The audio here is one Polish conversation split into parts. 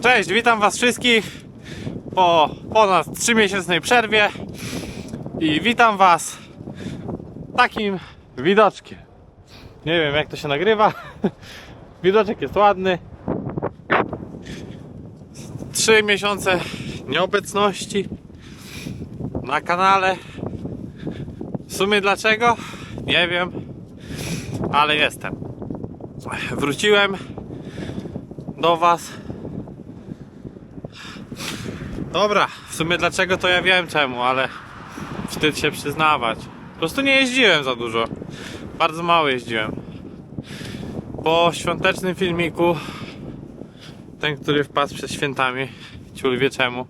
Cześć, witam Was wszystkich po ponad 3-miesięcznej przerwie i witam Was takim widoczkiem. Nie wiem jak to się nagrywa. Widoczek jest ładny. Trzy miesiące nieobecności na kanale. W sumie dlaczego? Nie wiem, ale jestem. Wróciłem do Was. Dobra, w sumie dlaczego to ja wiem czemu, ale wstyd się przyznawać. Po prostu nie jeździłem za dużo. Bardzo mało jeździłem. Po świątecznym filmiku, ten, który wpadł przed świętami, ciul wie czemu,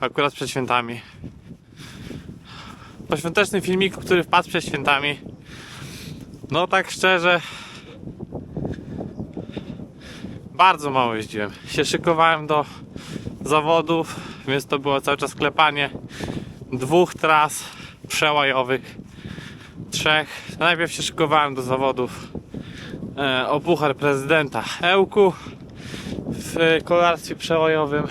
akurat przed świętami. Po świątecznym filmiku, który wpadł przed świętami, no tak szczerze, bardzo mało jeździłem. Się szykowałem do zawodów, więc to było cały czas klepanie dwóch tras przełajowych, trzech. Najpierw się szykowałem do zawodów e, o Puchar Prezydenta Ełku w kolarstwie przełajowym.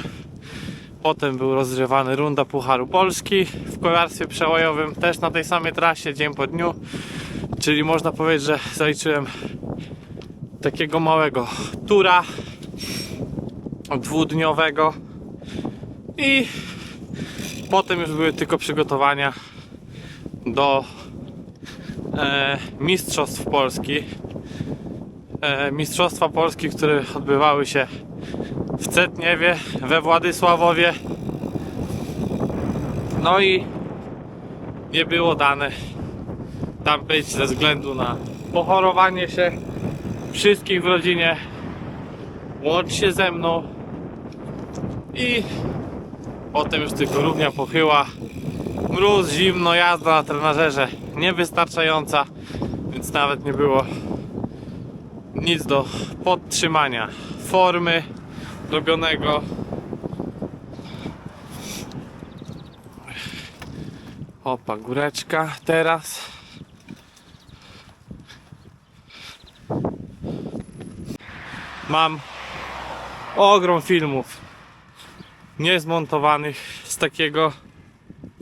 Potem był rozgrywany runda Pucharu Polski w kolarstwie przełajowym, też na tej samej trasie, dzień po dniu. Czyli można powiedzieć, że zaliczyłem takiego małego tura dwudniowego i potem już były tylko przygotowania do e, Mistrzostw Polski. E, Mistrzostwa Polski, które odbywały się w Cetniewie, we Władysławowie. No i nie było dane tam być ze względu na pochorowanie się wszystkich w rodzinie, łącznie ze mną i potem już tylko równia pochyła, mróz, zimno, jazda na trenażerze niewystarczająca, więc nawet nie było nic do podtrzymania formy robionego. Opa, góreczka teraz. Mam ogrom filmów niezmontowanych z takiego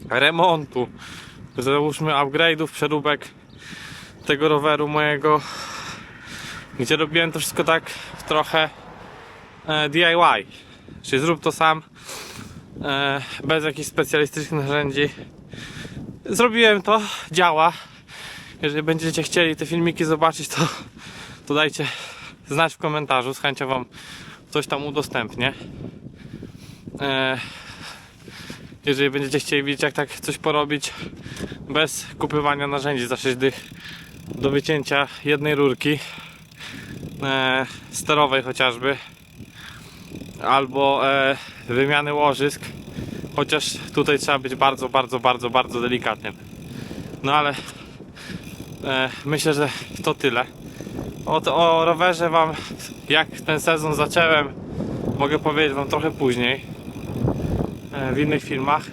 remontu, załóżmy upgrade'ów, przeróbek tego roweru mojego, gdzie robiłem to wszystko tak trochę e, DIY, czyli zrób to sam, e, bez jakichś specjalistycznych narzędzi. Zrobiłem to, działa. Jeżeli będziecie chcieli te filmiki zobaczyć, to, to dajcie znać w komentarzu, z chęcią Wam coś tam udostępnię. E, jeżeli będziecie chcieli widzieć, jak tak coś porobić bez kupywania narzędzi za 6 dych do wycięcia jednej rurki e, sterowej chociażby albo e, wymiany łożysk chociaż tutaj trzeba być bardzo, bardzo, bardzo, bardzo delikatnym no ale myślę, że to tyle. O, to- o rowerze wam jak ten sezon zacząłem mogę powiedzieć wam trochę później w innych filmach.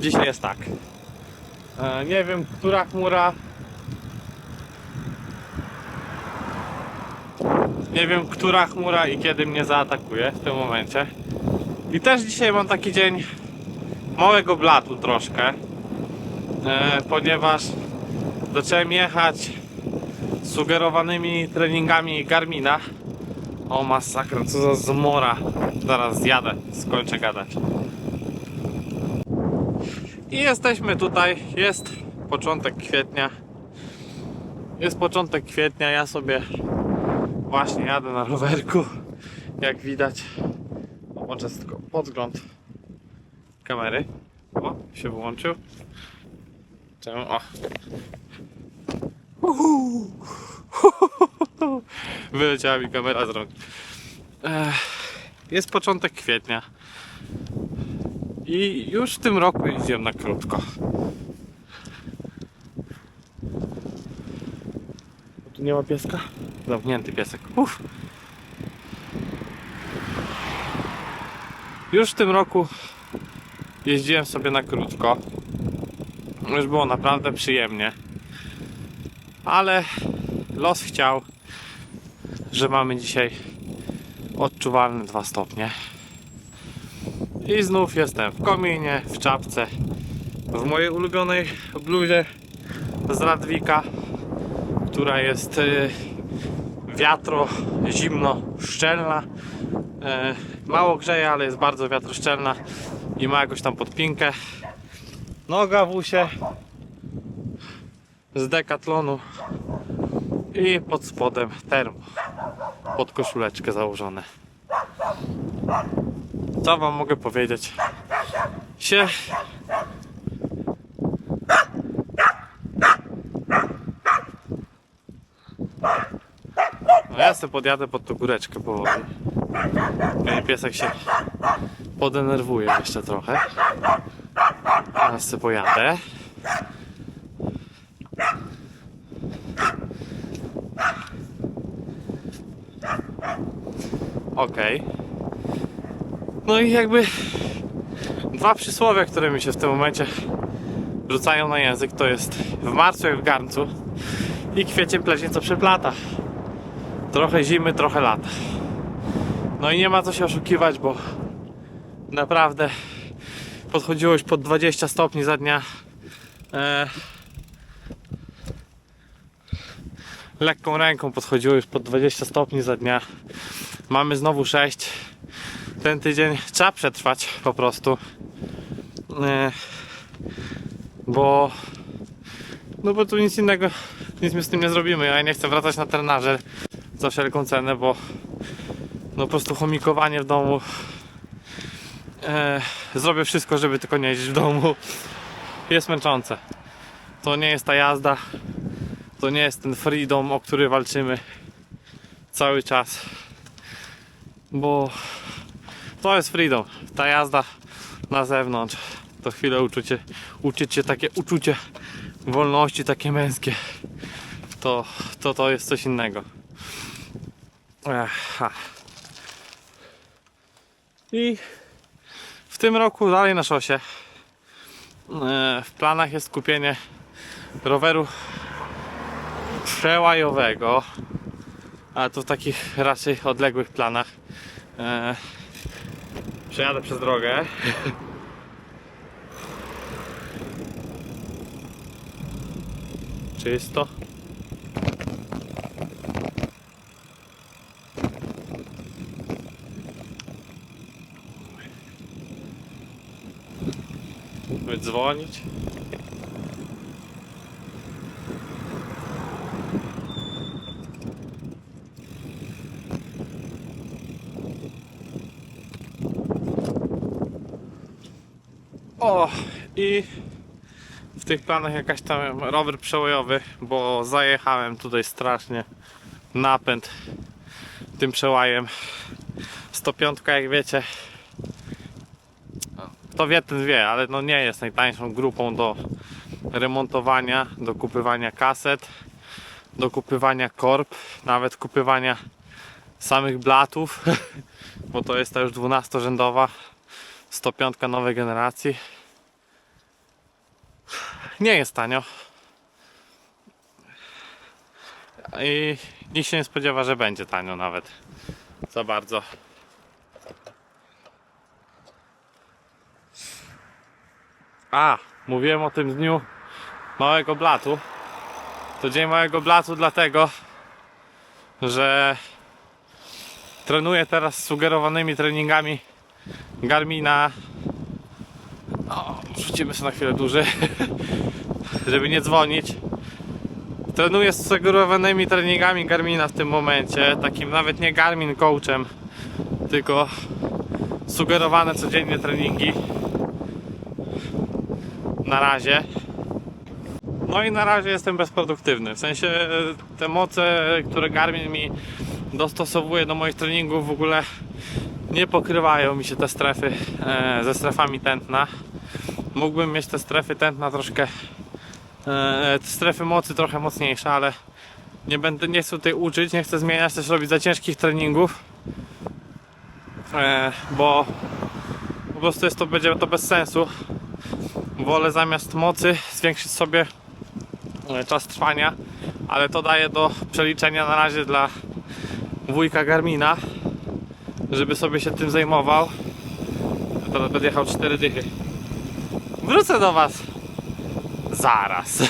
Dzisiaj jest tak. E, nie wiem, która chmura. Nie wiem, która chmura i kiedy mnie zaatakuje w tym momencie. I też dzisiaj mam taki dzień małego blatu troszkę e, ponieważ zacząłem jechać sugerowanymi treningami Garmina o masakra, co za zmora zaraz zjadę, skończę gadać i jesteśmy tutaj, jest początek kwietnia. Jest początek kwietnia, ja sobie właśnie jadę na rowerku. Jak widać, włączę tylko podgląd kamery. O, się wyłączył. Czemu? O. Uhu. Wyleciała mi kamera z rąk. Jest początek kwietnia. I już w tym roku jeździłem na krótko. Tu nie ma pieska? Zamknięty piesek. Uf. Już w tym roku jeździłem sobie na krótko. Już było naprawdę przyjemnie. Ale los chciał, że mamy dzisiaj odczuwalny 2 stopnie. I znów jestem w kominie, w czapce, w mojej ulubionej bluzie z Radwika, która jest y, wiatro, zimno, szczelna. E, mało grzeje, ale jest bardzo wiatroszczelna i ma jakąś tam podpinkę. Noga w usie z dekatlonu i pod spodem termo pod koszuleczkę założone. Co wam mogę powiedzieć? Się No ja sobie podjadę pod tą góreczkę. Mój piesek się podenerwuje jeszcze trochę. Teraz sobie pojadę. Okej. No i jakby dwa przysłowia, które mi się w tym momencie rzucają na język, to jest w marcu jak w garncu i kwiecień pleśnie co przeplata. Trochę zimy, trochę lata. No i nie ma co się oszukiwać, bo naprawdę podchodziło już pod 20 stopni za dnia. E, lekką ręką podchodziło już pod 20 stopni za dnia. Mamy znowu 6. Ten tydzień trzeba przetrwać po prostu. E, bo no bo tu nic innego, nic my z tym nie zrobimy. Ja nie chcę wracać na trenażer za wszelką cenę, bo no po prostu chomikowanie w domu e, zrobię wszystko, żeby tylko nie jeździć w domu jest męczące to nie jest ta jazda to nie jest ten freedom, o który walczymy cały czas bo to jest freedom ta jazda na zewnątrz to chwilę uczucie, uczyć się takie uczucie wolności takie męskie to, to, to jest coś innego. I w tym roku dalej na szosie. E, W planach jest kupienie roweru przełajowego, ale to w takich raczej odległych planach. E, Przejadę przez drogę. Czysto. Dzwonić. O, i w tych planach jakaś tam rower przełajowy, bo zajechałem tutaj strasznie napęd tym przełajem. 105 jak wiecie to wie ten wie, ale no nie jest najtańszą grupą do remontowania, do kupywania kaset, do kupywania korb, nawet kupywania samych blatów, bo to jest ta już 12-rzędowa 105 nowej generacji. Nie jest tanio. I nikt się nie spodziewa, że będzie tanio nawet. Za bardzo. A, mówiłem o tym dniu małego blatu. To dzień małego blatu dlatego, że trenuję teraz sugerowanymi treningami Garmina. O, rzucimy sobie na chwilę dłużej, żeby nie dzwonić. Trenuję z sugerowanymi treningami Garmina w tym momencie, takim nawet nie Garmin coachem, tylko sugerowane codziennie treningi na razie. No i na razie jestem bezproduktywny. W sensie e, te moce, które Garmin mi dostosowuje do moich treningów w ogóle nie pokrywają mi się te strefy e, ze strefami tętna. Mógłbym mieć te strefy tętna troszkę e, te strefy mocy trochę mocniejsze, ale nie będę nie chcę tutaj uczyć, nie chcę zmieniać też robić za ciężkich treningów. E, bo po prostu jest to będzie to bez sensu wolę zamiast mocy zwiększyć sobie e, czas trwania, ale to daje do przeliczenia na razie dla wujka Garmina. żeby sobie się tym zajmował. Teraz będę jechał 4 dychy. Wrócę do Was zaraz.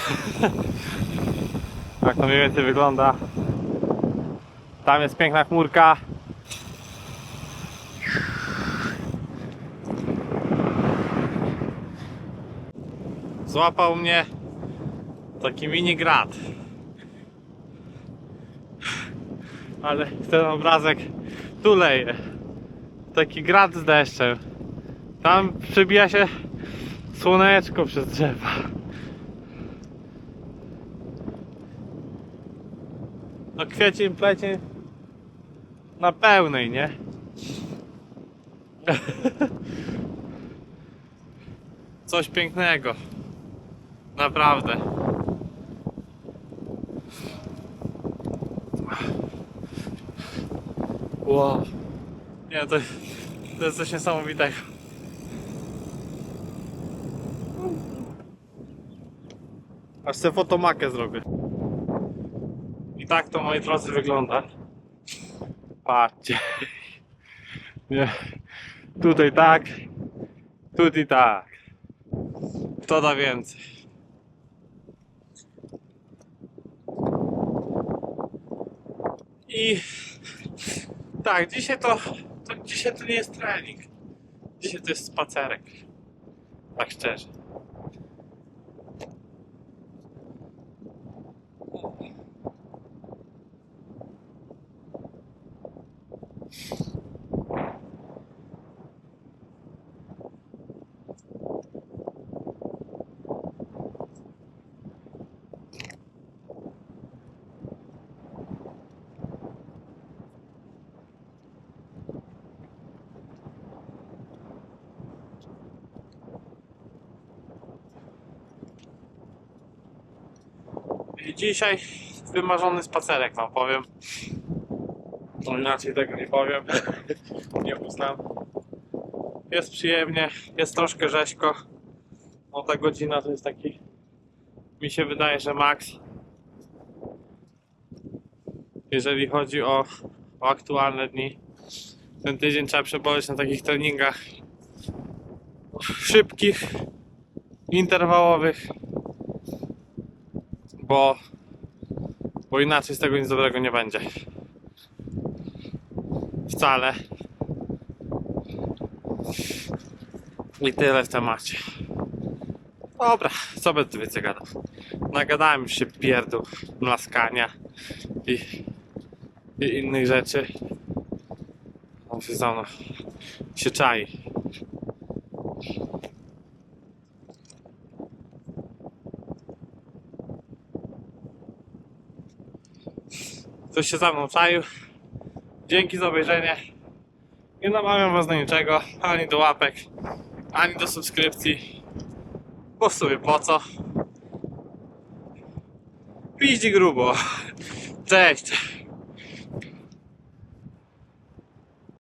tak to mniej więcej wygląda. Tam jest piękna chmurka. Złapał mnie taki mini grad. Ale ten obrazek tu leje. Taki grad z deszczem. Tam przebija się słoneczko przez drzewa. No kwiecień plecień na pełnej, nie? Coś pięknego. Naprawdę. Wow. Nie, to, to jest coś niesamowitego. Aż sobie fotomakę zrobię. I tak to, moi drodzy, wygląda. Patrzcie. Nie. Tutaj tak. Tutaj tak. Kto da więcej? I tak, dzisiaj to, to dzisiaj to nie jest trening. Dzisiaj to jest spacerek. Tak szczerze. I dzisiaj wymarzony spacerek wam powiem. No inaczej tego nie powiem. nie uznam. Jest przyjemnie, jest troszkę rzeźko. No ta godzina to jest taki. Mi się wydaje, że maks. Jeżeli chodzi o, o aktualne dni. Ten tydzień trzeba przeboleć na takich treningach szybkich, interwałowych bo, bo inaczej z tego nic dobrego nie będzie. Wcale. I tyle w temacie. Dobra, co będę więcej gadał? Nagadałem się pierdół, mlaskania i, i innych rzeczy. On się za mną się czai. Ktoś się za mną czaił. Dzięki za obejrzenie. Nie namawiam was do niczego, ani do łapek, ani do subskrypcji. Bo w sumie po co? Piździ grubo. Cześć.